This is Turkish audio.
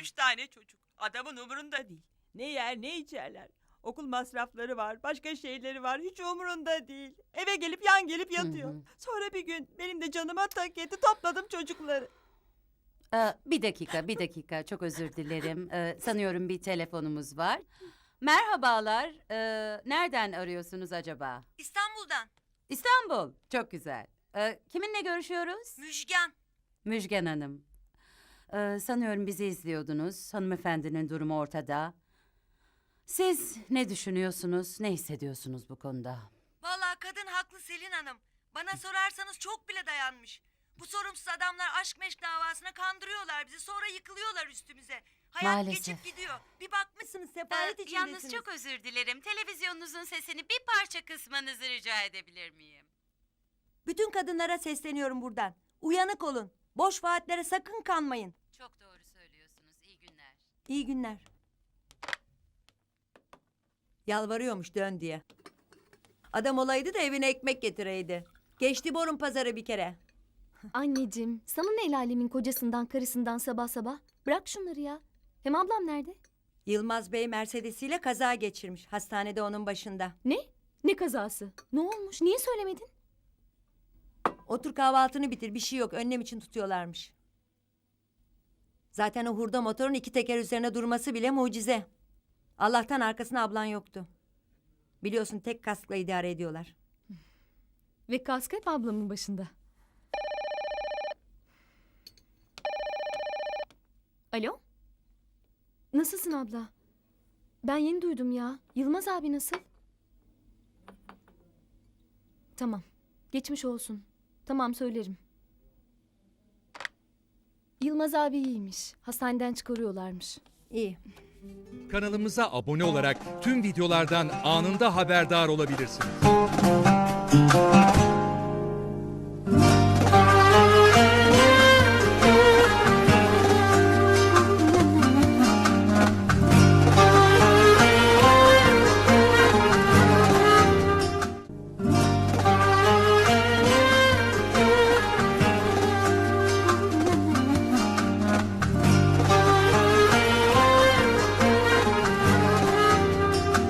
Üç tane çocuk. Adamın umurunda değil. Ne yer ne içerler. Okul masrafları var, başka şeyleri var. Hiç umurunda değil. Eve gelip yan gelip yatıyor. Hı hı. Sonra bir gün benim de canıma tak etti. Topladım çocukları. Ee, bir dakika, bir dakika. Çok özür dilerim. Ee, sanıyorum bir telefonumuz var. Merhabalar. Ee, nereden arıyorsunuz acaba? İstanbul'dan. İstanbul. Çok güzel. Ee, kiminle görüşüyoruz? Müjgan. Müjgan Hanım. Ee, sanıyorum bizi izliyordunuz. Hanımefendinin durumu ortada. Siz ne düşünüyorsunuz, ne hissediyorsunuz bu konuda? Vallahi kadın haklı Selin Hanım. Bana sorarsanız çok bile dayanmış. Bu sorumsuz adamlar aşk meşk davasına kandırıyorlar bizi. Sonra yıkılıyorlar üstümüze. Hayat Maalesef. geçip gidiyor. Bir bakmışsınız sefalet içindesiniz. Ee, yalnız çok özür dilerim. Televizyonunuzun sesini bir parça kısmanızı rica edebilir miyim? Bütün kadınlara sesleniyorum buradan. Uyanık olun. Boş vaatlere sakın kanmayın. Çok doğru söylüyorsunuz. İyi günler. İyi günler. Yalvarıyormuş dön diye. Adam olaydı da evine ekmek getireydi. Geçti borun pazarı bir kere. Anneciğim, sana ne el alemin kocasından, karısından sabah sabah? Bırak şunları ya. Hem ablam nerede? Yılmaz Bey Mercedes'iyle kaza geçirmiş. Hastanede onun başında. Ne? Ne kazası? Ne olmuş? Niye söylemedin? Otur kahvaltını bitir bir şey yok önlem için tutuyorlarmış. Zaten o hurda motorun iki teker üzerine durması bile mucize. Allah'tan arkasına ablan yoktu. Biliyorsun tek kaskla idare ediyorlar. Ve kask hep ablamın başında. Alo? Nasılsın abla? Ben yeni duydum ya. Yılmaz abi nasıl? Tamam. Geçmiş olsun. Tamam söylerim. Yılmaz abi iyiymiş. Hastaneden çıkarıyorlarmış. İyi. Kanalımıza abone olarak tüm videolardan anında haberdar olabilirsiniz.